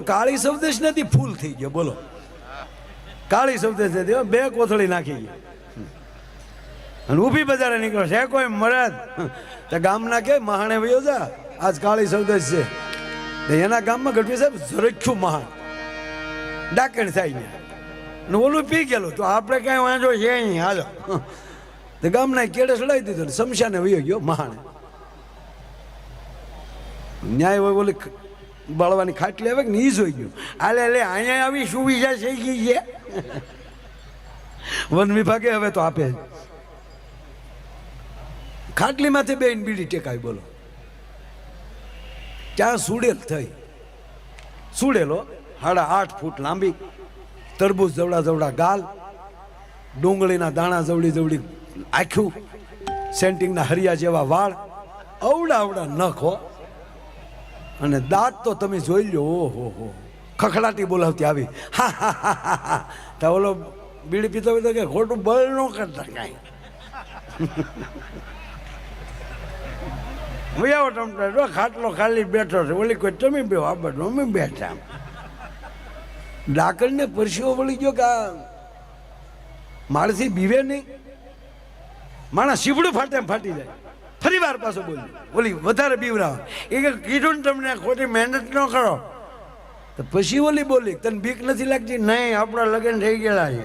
કાળી સવદેશ નથી, ફૂલ થઈ ગયો, બોલો. કાળી સવદેશ નથી બે કોથળી નાખી ગઈ અને ઊભી બજારે નીકળો, છે કોઈ મરદ? તો ગામના કે, મહાણે વયો જા, આજ કાળી સવદેશ છે. એના ગામમાં ગઢવી સાહેબ ઝરખ્યું મહાન ડાકણ થાય ને. ઓલું પી ગયેલું, તો આપણે કાંઈ વાંધો છે અહીં હાલો. તો ગામના કેડે ચડાવી દીધો ને, શમશાને વયો ગયો મહાણે. ન્યાય હોય ખ- બાળવાની ખાટલી આવે કે ને જોઈ ગયું? આલે લે અહીંયા આવી સુવિધા થઈ ગઈ છે. વન વિભાગે હવે તો આપે. ખાટલીમાંથી બે બીડી ટેકાવી, બોલો. ત્યાં સુડેલ થઈ. સુડેલો સાડા આઠ ફૂટ લાંબી. તરબૂચ જવડા જવડા ગાલ. ડુંગળીના દાણા જવડી જવડી આખ્યું. સેન્ટિંગના હરિયા જેવા વાળ. અવડા અવડા નખ, હો. અને દાંત તો તમે જોઈ લો. ઓહો, હો. ખખડાટી બોલાવતી આવી. હા હા હા હા તો ઓલો બીડી પીતો પીતો કે ખોટું બળ ન કરતા કાંઈ. વયાવો ટમટા જો ખાટલો ખાલી બેઠો છે. ઓલી કોઈ તમે બે આ બધું અમે બેઠા. ડાકણને પરસીઓ વળી ગયો કે આ માળથી બીવે નહીં? માણસ શીવડું ફાટે ફાટી જાય. ફરી વાર પાછો બોલ્યો. બોલી વધારે બીવરાવ એ કે કીધું ને તમને, ખોટી મહેનત ન કરો. તો પછી ઓલી બોલી, તને બીક નથી લાગતી? નહીં, આપણા લગ્ન થઈ ગયેલા છે.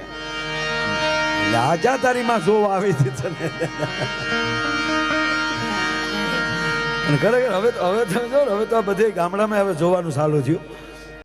એટલે આજા તારી માં જોવા આવી હતી તને. ખરેખર હવે હવે તમે જો હવે તો આ બધે ગામડામાં હવે જોવાનું ચાલુ થયું.